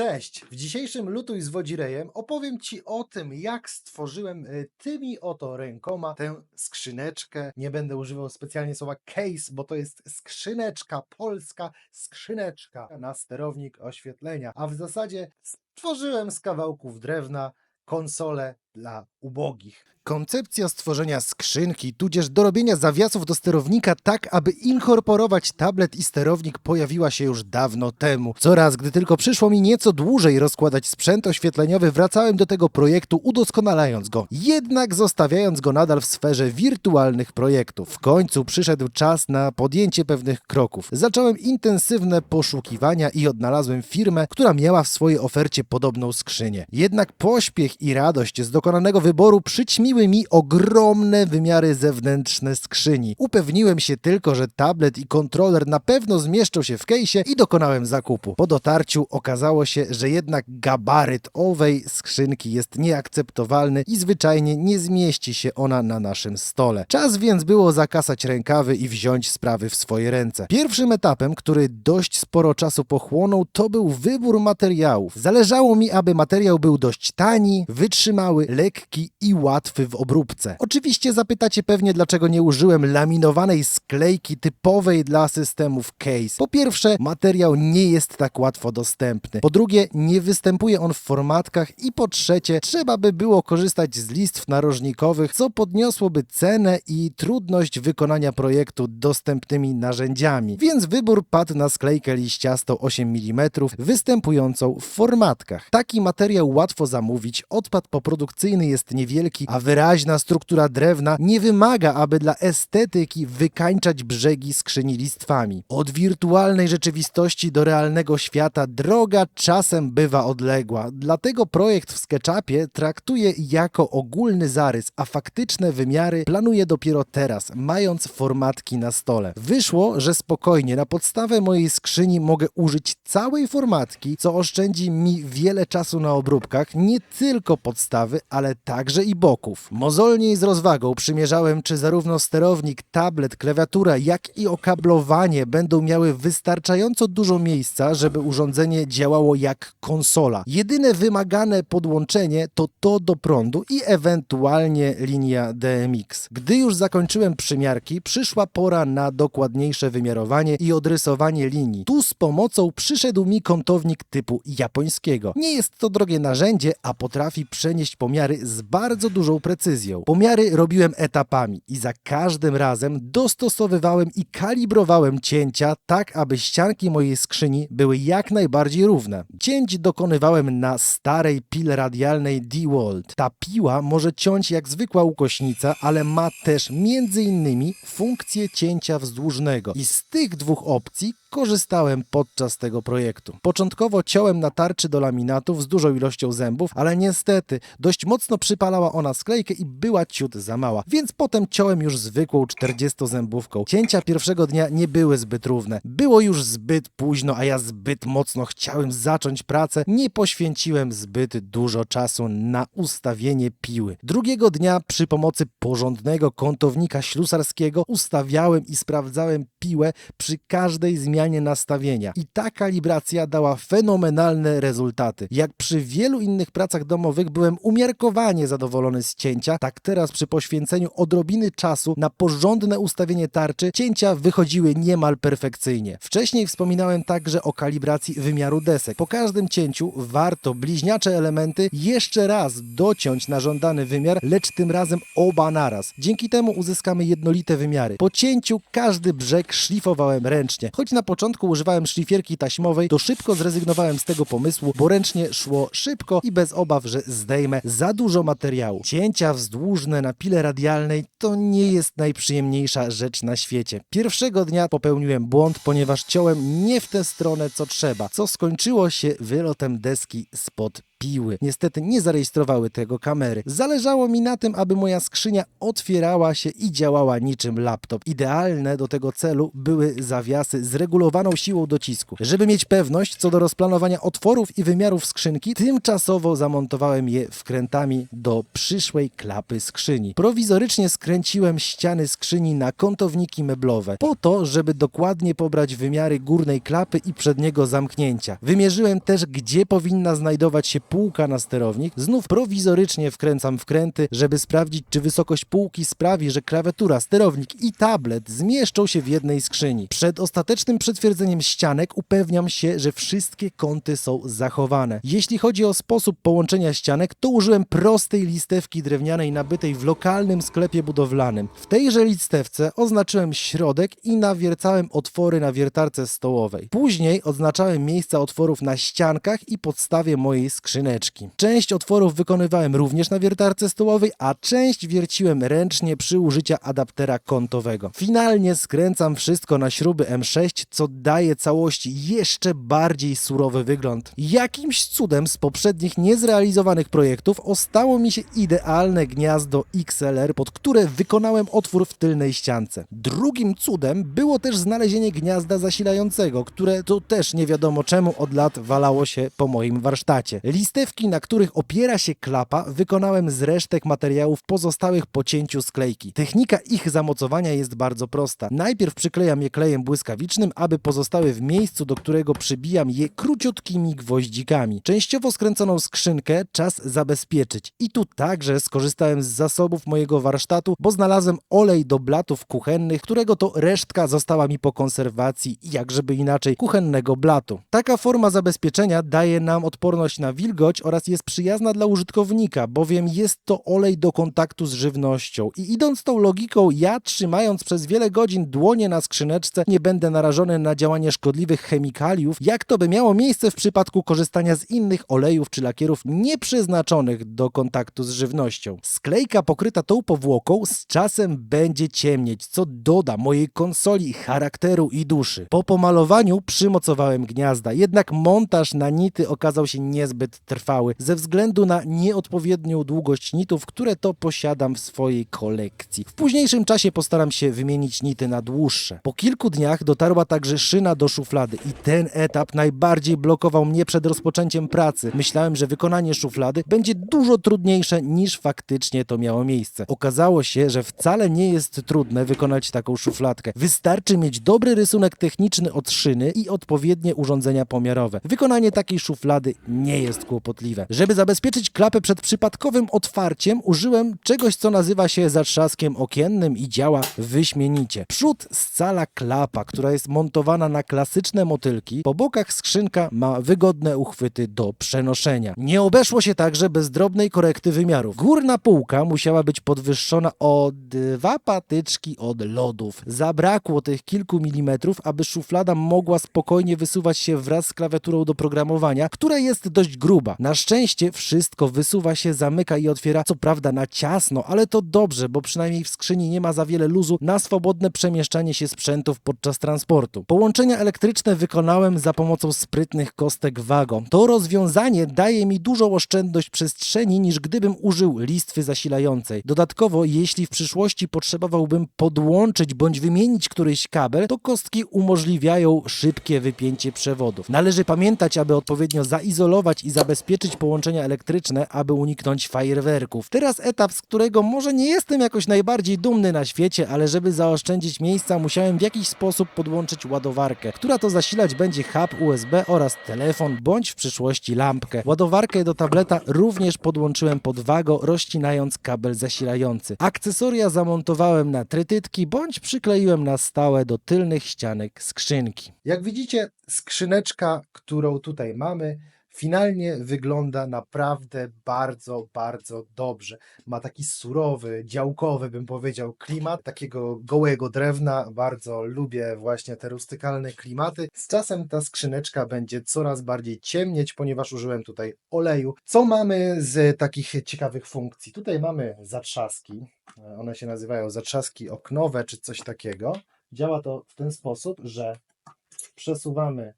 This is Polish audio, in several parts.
Cześć! W dzisiejszym Lutuj z Wodzirejem opowiem Ci o tym, jak stworzyłem y, tymi oto rękoma tę skrzyneczkę. Nie będę używał specjalnie słowa case, bo to jest skrzyneczka, polska skrzyneczka na sterownik oświetlenia. A w zasadzie stworzyłem z kawałków drewna konsolę dla ubogich. Koncepcja stworzenia skrzynki, tudzież dorobienia zawiasów do sterownika tak, aby inkorporować tablet i sterownik pojawiła się już dawno temu. Coraz, gdy tylko przyszło mi nieco dłużej rozkładać sprzęt oświetleniowy, wracałem do tego projektu, udoskonalając go, jednak zostawiając go nadal w sferze wirtualnych projektów. W końcu przyszedł czas na podjęcie pewnych kroków. Zacząłem intensywne poszukiwania i odnalazłem firmę, która miała w swojej ofercie podobną skrzynię. Jednak pośpiech i radość z dokonanego wyboru przyćmiły mi ogromne wymiary zewnętrzne skrzyni. Upewniłem się tylko, że tablet i kontroler na pewno zmieszczą się w kejsie i dokonałem zakupu. Po dotarciu okazało się, że jednak gabaryt owej skrzynki jest nieakceptowalny i zwyczajnie nie zmieści się ona na naszym stole. Czas więc było zakasać rękawy i wziąć sprawy w swoje ręce. Pierwszym etapem, który dość sporo czasu pochłonął, to był wybór materiałów. Zależało mi, aby materiał był dość tani, wytrzymały, lekki i łatwy w obróbce. Oczywiście zapytacie pewnie, dlaczego nie użyłem laminowanej sklejki typowej dla systemów case. Po pierwsze, materiał nie jest tak łatwo dostępny. Po drugie, nie występuje on w formatkach i po trzecie, trzeba by było korzystać z listw narożnikowych, co podniosłoby cenę i trudność wykonania projektu dostępnymi narzędziami. Więc wybór padł na sklejkę liściastą 8 mm, występującą w formatkach. Taki materiał łatwo zamówić, odpad poprodukcyjny jest niewielki, a wyraźna struktura drewna nie wymaga, aby dla estetyki wykańczać brzegi skrzyni listwami. Od wirtualnej rzeczywistości do realnego świata droga czasem bywa odległa, dlatego projekt w SketchUpie traktuje jako ogólny zarys, a faktyczne wymiary planuje dopiero teraz, mając formatki na stole. Wyszło, że spokojnie na podstawę mojej skrzyni mogę użyć całej formatki, co oszczędzi mi wiele czasu na obróbkach, nie tylko podstawy, ale także i boków. Mozolnie i z rozwagą przymierzałem, czy zarówno sterownik, tablet, klawiatura, jak i okablowanie będą miały wystarczająco dużo miejsca, żeby urządzenie działało jak konsola. Jedyne wymagane podłączenie to to do prądu i ewentualnie linia DMX. Gdy już zakończyłem przymiarki, przyszła pora na dokładniejsze wymiarowanie i odrysowanie linii. Tu z pomocą przyszedł mi kątownik typu japońskiego. Nie jest to drogie narzędzie, a potrafi przenieść pomiary z bardzo dużą precyzją. Pomiary robiłem etapami i za każdym razem dostosowywałem i kalibrowałem cięcia tak, aby ścianki mojej skrzyni były jak najbardziej równe. Cięć dokonywałem na starej pile radialnej DeWalt. Ta piła może ciąć jak zwykła ukośnica, ale ma też między innymi funkcję cięcia wzdłużnego i z tych dwóch opcji korzystałem podczas tego projektu. Początkowo ciąłem na tarczy do laminatów z dużą ilością zębów, ale niestety dość mocno przypalała ona sklejkę i była ciut za mała, więc potem ciąłem już zwykłą 40-zębówką. Cięcia pierwszego dnia nie były zbyt równe. Było już zbyt późno, a ja zbyt mocno chciałem zacząć pracę. Nie poświęciłem zbyt dużo czasu na ustawienie piły. Drugiego dnia przy pomocy porządnego kątownika ślusarskiego ustawiałem i sprawdzałem piłę przy każdej zmianie nastawienia. I ta kalibracja dała fenomenalne rezultaty. Jak przy wielu innych pracach domowych byłem umiarkowanie zadowolony z cięcia, tak teraz przy poświęceniu odrobiny czasu na porządne ustawienie tarczy, cięcia wychodziły niemal perfekcyjnie. Wcześniej wspominałem także o kalibracji wymiaru desek. Po każdym cięciu warto bliźniacze elementy jeszcze raz dociąć na żądany wymiar, lecz tym razem oba naraz. Dzięki temu uzyskamy jednolite wymiary. Po cięciu każdy brzeg szlifowałem ręcznie. Choć na początku używałem szlifierki taśmowej, to szybko zrezygnowałem z tego pomysłu, bo ręcznie szło szybko i bez obaw, że zdejmę za dużo materiału. Cięcia wzdłużne na pile radialnej to nie jest najprzyjemniejsza rzecz na świecie. Pierwszego dnia popełniłem błąd, ponieważ ciąłem nie w tę stronę co trzeba, co skończyło się wylotem deski spod wątpiły. Niestety nie zarejestrowały tego kamery. Zależało mi na tym, aby moja skrzynia otwierała się i działała niczym laptop. Idealne do tego celu były zawiasy z regulowaną siłą docisku. Żeby mieć pewność co do rozplanowania otworów i wymiarów skrzynki, tymczasowo zamontowałem je wkrętami do przyszłej klapy skrzyni. Prowizorycznie skręciłem ściany skrzyni na kątowniki meblowe, po to, żeby dokładnie pobrać wymiary górnej klapy i przedniego zamknięcia. Wymierzyłem też, gdzie powinna znajdować się półka na sterownik. Znów prowizorycznie wkręcam wkręty, żeby sprawdzić, czy wysokość półki sprawi, że klawiatura, sterownik i tablet zmieszczą się w jednej skrzyni. Przed ostatecznym przytwierdzeniem ścianek upewniam się, że wszystkie kąty są zachowane. Jeśli chodzi o sposób połączenia ścianek, to użyłem prostej listewki drewnianej nabytej w lokalnym sklepie budowlanym. W tejże listewce oznaczyłem środek i nawiercałem otwory na wiertarce stołowej. Później oznaczałem miejsca otworów na ściankach i podstawie mojej Część otworów wykonywałem również na wiertarce stołowej, a część wierciłem ręcznie przy użyciu adaptera kątowego. Finalnie skręcam wszystko na śruby M6, co daje całości jeszcze bardziej surowy wygląd. Jakimś cudem z poprzednich niezrealizowanych projektów ostało mi się idealne gniazdo XLR, pod które wykonałem otwór w tylnej ściance. Drugim cudem było też znalezienie gniazda zasilającego, które to też nie wiadomo czemu od lat walało się po moim warsztacie. Listewki, na których opiera się klapa, wykonałem z resztek materiałów pozostałych po cięciu sklejki. Technika ich zamocowania jest bardzo prosta. Najpierw przyklejam je klejem błyskawicznym, aby pozostały w miejscu, do którego przybijam je króciutkimi gwoździkami. Częściowo skręconą skrzynkę czas zabezpieczyć. I tu także skorzystałem z zasobów mojego warsztatu, bo znalazłem olej do blatów kuchennych, którego to resztka została mi po konserwacji, jakżeby inaczej, kuchennego blatu. Taka forma zabezpieczenia daje nam odporność na wilgoć oraz jest przyjazna dla użytkownika, bowiem jest to olej do kontaktu z żywnością. I idąc tą logiką, ja trzymając przez wiele godzin dłonie na skrzyneczce, nie będę narażony na działanie szkodliwych chemikaliów, jak to by miało miejsce w przypadku korzystania z innych olejów czy lakierów nieprzeznaczonych do kontaktu z żywnością. Sklejka pokryta tą powłoką z czasem będzie ciemnieć, co doda mojej konsoli charakteru i duszy. Po pomalowaniu przymocowałem gniazda, jednak montaż na nity okazał się niezbyt trwały ze względu na nieodpowiednią długość nitów, które to posiadam w swojej kolekcji. W późniejszym czasie postaram się wymienić nity na dłuższe. Po kilku dniach dotarła także szyna do szuflady i ten etap najbardziej blokował mnie przed rozpoczęciem pracy. Myślałem, że wykonanie szuflady będzie dużo trudniejsze niż faktycznie to miało miejsce. Okazało się, że wcale nie jest trudne wykonać taką szufladkę. Wystarczy mieć dobry rysunek techniczny od szyny i odpowiednie urządzenia pomiarowe. Wykonanie takiej szuflady nie jest kłopotliwe. Żeby zabezpieczyć klapę przed przypadkowym otwarciem, użyłem czegoś, co nazywa się zatrzaskiem okiennym i działa wyśmienicie. Przód scala klapa, która jest montowana na klasyczne motylki. Po bokach skrzynka ma wygodne uchwyty do przenoszenia. Nie obeszło się także bez drobnej korekty wymiarów. Górna półka musiała być podwyższona o dwa patyczki od lodów. Zabrakło tych kilku milimetrów, aby szuflada mogła spokojnie wysuwać się wraz z klawiaturą do programowania, która jest dość gruba. Na szczęście wszystko wysuwa się, zamyka i otwiera, co prawda na ciasno, ale to dobrze, bo przynajmniej w skrzyni nie ma za wiele luzu na swobodne przemieszczanie się sprzętów podczas transportu. Połączenia elektryczne wykonałem za pomocą sprytnych kostek Wago. To rozwiązanie daje mi dużą oszczędność przestrzeni niż gdybym użył listwy zasilającej. Dodatkowo, jeśli w przyszłości potrzebowałbym podłączyć bądź wymienić któryś kabel, to kostki umożliwiają szybkie wypięcie przewodów. Należy pamiętać, aby odpowiednio zaizolować i zabezpieczyć połączenia elektryczne, aby uniknąć fajerwerków. Teraz etap, z którego może nie jestem jakoś najbardziej dumny na świecie, ale żeby zaoszczędzić miejsca, musiałem w jakiś sposób podłączyć ładowarkę, która to zasilać będzie hub USB oraz telefon, bądź w przyszłości lampkę. Ładowarkę do tableta również podłączyłem pod wago, rozcinając kabel zasilający. Akcesoria zamontowałem na trytytki, bądź przykleiłem na stałe do tylnych ścianek skrzynki. Jak widzicie, skrzyneczka, którą tutaj mamy, finalnie wygląda naprawdę bardzo, bardzo dobrze. Ma taki surowy, działkowy, bym powiedział, klimat takiego gołego drewna. Bardzo lubię właśnie te rustykalne klimaty. Z czasem ta skrzyneczka będzie coraz bardziej ciemnieć, ponieważ użyłem tutaj oleju. Co mamy z takich ciekawych funkcji? Tutaj mamy zatrzaski. One się nazywają zatrzaski oknowe czy coś takiego. Działa to w ten sposób, że przesuwamy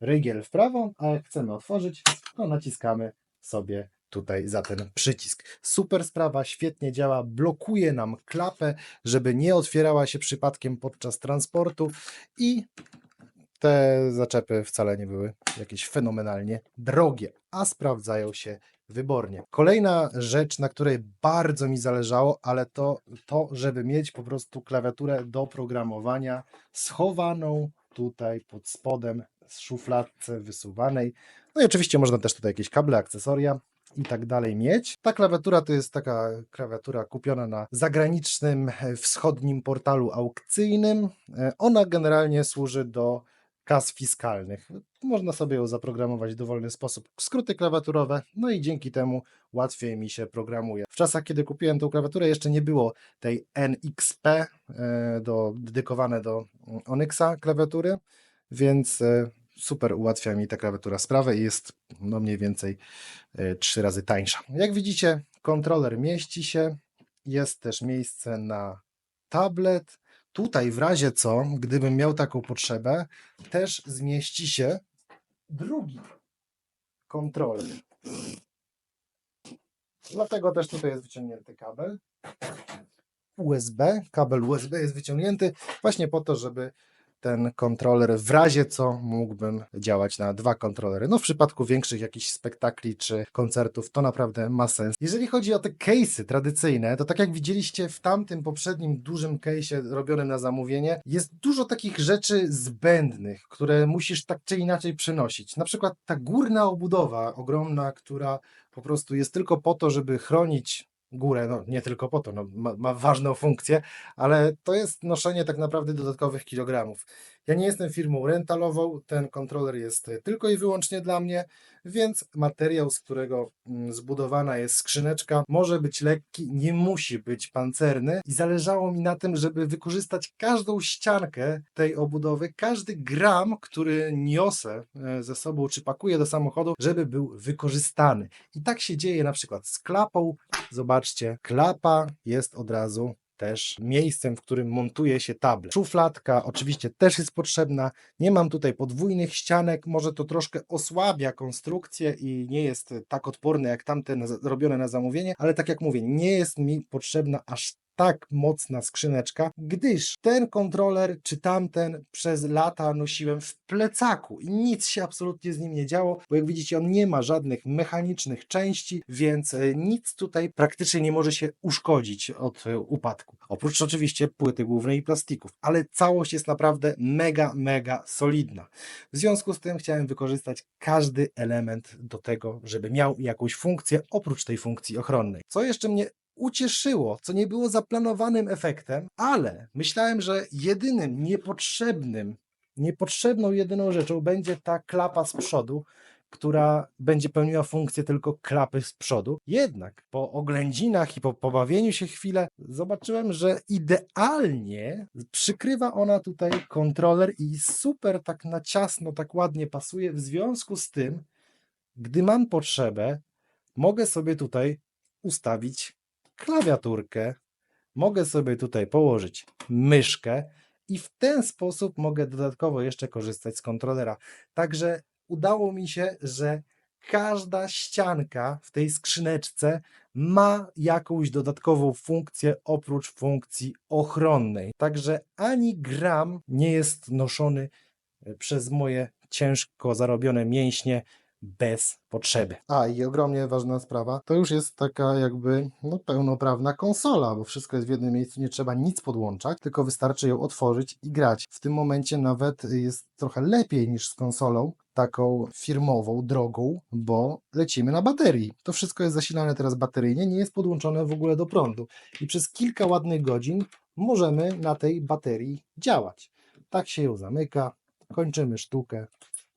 rygiel w prawo, a jak chcemy otworzyć, to naciskamy sobie tutaj za ten przycisk. Super sprawa, świetnie działa, blokuje nam klapę, żeby nie otwierała się przypadkiem podczas transportu i te zaczepy wcale nie były jakieś fenomenalnie drogie, a sprawdzają się wybornie. Kolejna rzecz, na której bardzo mi zależało, ale to to, żeby mieć po prostu klawiaturę do programowania schowaną tutaj pod spodem z szufladce wysuwanej. No i oczywiście można też tutaj jakieś kable, akcesoria i tak dalej mieć. Ta klawiatura to jest taka klawiatura kupiona na zagranicznym e, wschodnim portalu aukcyjnym. E, Ona generalnie służy do kas fiskalnych. Można sobie ją zaprogramować w dowolny sposób. Skróty klawiaturowe, no i dzięki temu łatwiej mi się programuje. W czasach, kiedy kupiłem tą klawiaturę, jeszcze nie było tej NXP e, do, dedykowane do mm, Onyxa klawiatury, więc e, super ułatwia mi ta klawiatura sprawę i jest no mniej więcej e, trzy razy tańsza. Jak widzicie, kontroler mieści się, jest też miejsce na tablet. Tutaj w razie co, gdybym miał taką potrzebę, też zmieści się drugi kontroler. Dlatego też tutaj jest wyciągnięty kabel USB. Kabel USB jest wyciągnięty właśnie po to, żeby ten kontroler w razie co mógłbym działać na dwa kontrolery. No w przypadku większych jakichś spektakli czy koncertów to naprawdę ma sens. Jeżeli chodzi o te case'y tradycyjne, to tak jak widzieliście w tamtym poprzednim dużym case'ie robionym na zamówienie, jest dużo takich rzeczy zbędnych, które musisz tak czy inaczej przynosić. Na przykład ta górna obudowa ogromna, która po prostu jest tylko po to, żeby chronić górę, no nie tylko po to, no, ma, ma ważną funkcję, ale to jest noszenie tak naprawdę dodatkowych kilogramów. Ja nie jestem firmą rentalową, ten kontroler jest tylko i wyłącznie dla mnie, więc materiał, z którego mm, zbudowana jest skrzyneczka, może być lekki, nie musi być pancerny i zależało mi na tym, żeby wykorzystać każdą ściankę tej obudowy, każdy gram, który niosę e, ze sobą czy pakuję do samochodu, żeby był wykorzystany. I tak się dzieje na przykład z klapą. Zobaczcie, klapa jest od razu też miejscem, w którym montuje się tablet. Szufladka oczywiście też jest potrzebna. Nie mam tutaj podwójnych ścianek, może to troszkę osłabia konstrukcję i nie jest tak odporne jak tamte na- robione na zamówienie, ale tak jak mówię, nie jest mi potrzebna aż tak mocna skrzyneczka, gdyż ten kontroler czy tamten przez lata nosiłem w plecaku i nic się absolutnie z nim nie działo, bo jak widzicie on nie ma żadnych mechanicznych części, więc e, nic tutaj praktycznie nie może się uszkodzić od e, upadku. Oprócz oczywiście płyty głównej i plastików, ale całość jest naprawdę mega, mega solidna. W związku z tym chciałem wykorzystać każdy element do tego, żeby miał jakąś funkcję oprócz tej funkcji ochronnej. Co jeszcze mnie ucieszyło, co nie było zaplanowanym efektem, ale myślałem, że jedynym niepotrzebnym, niepotrzebną jedyną rzeczą będzie ta klapa z przodu, która będzie pełniła funkcję tylko klapy z przodu. Jednak po oględzinach i po pobawieniu się chwilę zobaczyłem, że idealnie przykrywa ona tutaj kontroler i super tak na ciasno, tak ładnie pasuje. W związku z tym, gdy mam potrzebę, mogę sobie tutaj ustawić klawiaturkę, mogę sobie tutaj położyć myszkę i w ten sposób mogę dodatkowo jeszcze korzystać z kontrolera. Także udało mi się, że każda ścianka w tej skrzyneczce ma jakąś dodatkową funkcję oprócz funkcji ochronnej. Także ani gram nie jest noszony e, przez moje ciężko zarobione mięśnie bez potrzeby. A i ogromnie ważna sprawa, to już jest taka jakby no, pełnoprawna konsola, bo wszystko jest w jednym miejscu, nie trzeba nic podłączać, tylko wystarczy ją otworzyć i grać. W tym momencie nawet jest trochę lepiej niż z konsolą, taką firmową, drogą, bo lecimy na baterii. To wszystko jest zasilane teraz bateryjnie, nie jest podłączone w ogóle do prądu. I przez kilka ładnych godzin możemy na tej baterii działać. Tak się ją zamyka, kończymy sztukę,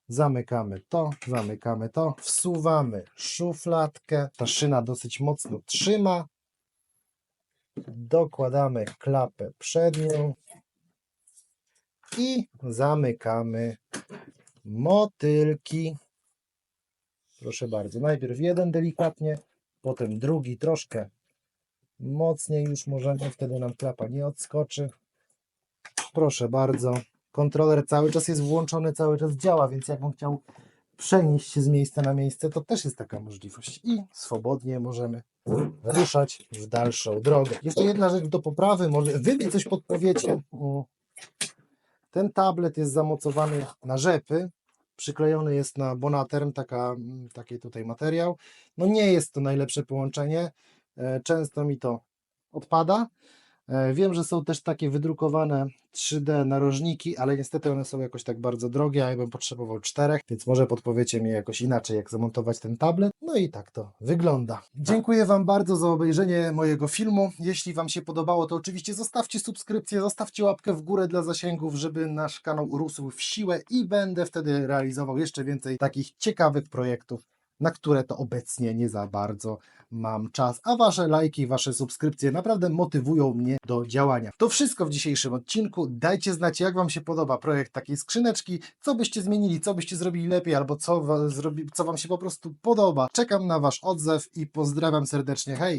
zamykamy to, zamykamy to, wsuwamy szufladkę, ta szyna dosyć mocno trzyma, dokładamy klapę przednią i zamykamy motylki. Proszę bardzo, najpierw jeden delikatnie, potem drugi troszkę mocniej już możemy, wtedy nam klapa nie odskoczy. Proszę bardzo, kontroler cały czas jest włączony, cały czas działa, więc jakbym chciał przenieść się z miejsca na miejsce, to też jest taka możliwość i swobodnie możemy ruszać w dalszą drogę. Jeszcze jedna rzecz do poprawy, może wy mi coś podpowiecie. Ten tablet jest zamocowany na rzepy, przyklejony jest na Bonaterm, taka, taki tutaj materiał. No nie jest to najlepsze połączenie, e, często mi to odpada. E, Wiem, że są też takie wydrukowane 3D narożniki, ale niestety one są jakoś tak bardzo drogie, a ja bym potrzebował czterech, więc może podpowiecie mi jakoś inaczej, jak zamontować ten tablet. No i tak to wygląda. Dziękuję Wam bardzo za obejrzenie mojego filmu. Jeśli Wam się podobało, to oczywiście zostawcie subskrypcję, zostawcie łapkę w górę dla zasięgów, żeby nasz kanał urósł w siłę i będę wtedy realizował jeszcze więcej takich ciekawych projektów na które to obecnie nie za bardzo mam czas, a Wasze lajki, Wasze subskrypcje naprawdę motywują mnie do działania. To wszystko w dzisiejszym odcinku. Dajcie znać, jak Wam się podoba projekt takiej skrzyneczki, co byście zmienili, co byście zrobili lepiej, albo co, zrobi, co Wam się po prostu podoba. Czekam na Wasz odzew i pozdrawiam serdecznie. Hej!